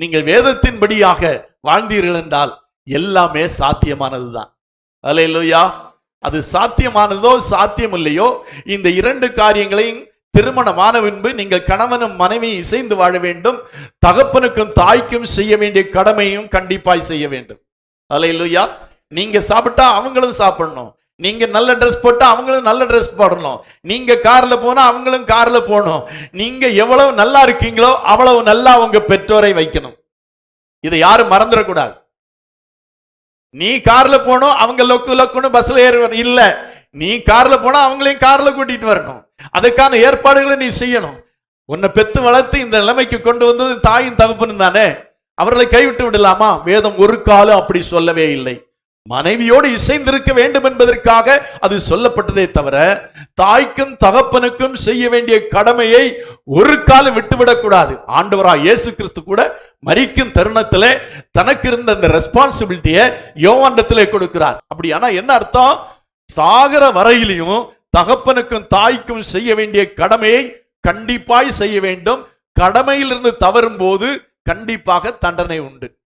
நீங்கள் வேதத்தின்படியாக வாழ்ந்தீர்கள் என்றால் எல்லாமே சாத்தியமானது தான் அல்ல இல்லையா அது சாத்தியமானதோ சாத்தியம் இல்லையோ இந்த இரண்டு காரியங்களையும் திருமணமான பின்பு நீங்கள் கணவனும் மனைவியும் இசைந்து வாழ வேண்டும் தகப்பனுக்கும் தாய்க்கும் செய்ய வேண்டிய கடமையும் கண்டிப்பாய் செய்ய வேண்டும். அல்லேலூயா. நீங்க சாப்பிட்டா அவங்களும் சாப்பிடணும். நீங்க நல்ல ட்ரெஸ் போட்டா அவங்களும் நல்ல ட்ரெஸ் போடணும். நீங்க கார்ல போனா அவங்களும் கார்ல போகணும். நீங்க எவ்வளவு நல்லா இருக்கீங்களோ அவ்வளவு நல்லா உங்கள் பெற்றோரை வைக்கணும். இதை யாரும் மறந்துடக்கூடாது. நீ கார்ல போகணும் அவங்க லொக்கு லொக்குன்னு பஸ்ல ஏறி இல்லை இல்ல நீ கார்ல போனா அவங்களையும் கார்ல கூட்டிட்டு வரணும். அதுக்கான ஏற்பாடுகளை நீ செய்யணும். உன்னை பெத்து வளர்த்து இந்த நிலைமைக்கு கொண்டு வந்தது தாயும் தகப்பனும் தானே? அவர்களை கைவிட்டு விடலாமா? வேதம் ஒரு காலம் அப்படி சொல்லவே இல்லை. மனைவியோடு இசைந்திருக்க வேண்டும் என்பதற்காக அது சொல்லப்பட்டதே தவிர தாய்க்கும் தகப்பனுக்கும் செய்ய வேண்டிய கடமையை ஒரு காலம் விட்டுவிடக்கூடாது. ஆண்டவரா இயேசு கிறிஸ்து கூட மறிக்கும் தருணத்திலே தனக்கு இருந்த அந்த ரெஸ்பான்சிபிலிட்டியை யோவாண்டத்திலே கொடுக்கிறார். அப்படியானா என்ன அர்த்தம்? சாகர வரையிலையும் தகப்பனுக்கும் தாய்க்கும் செய்ய வேண்டிய கடமையை கண்டிப்பாய் செய்ய வேண்டும். கடமையிலிருந்து தவறும் போது கண்டிப்பாக தண்டனை உண்டு.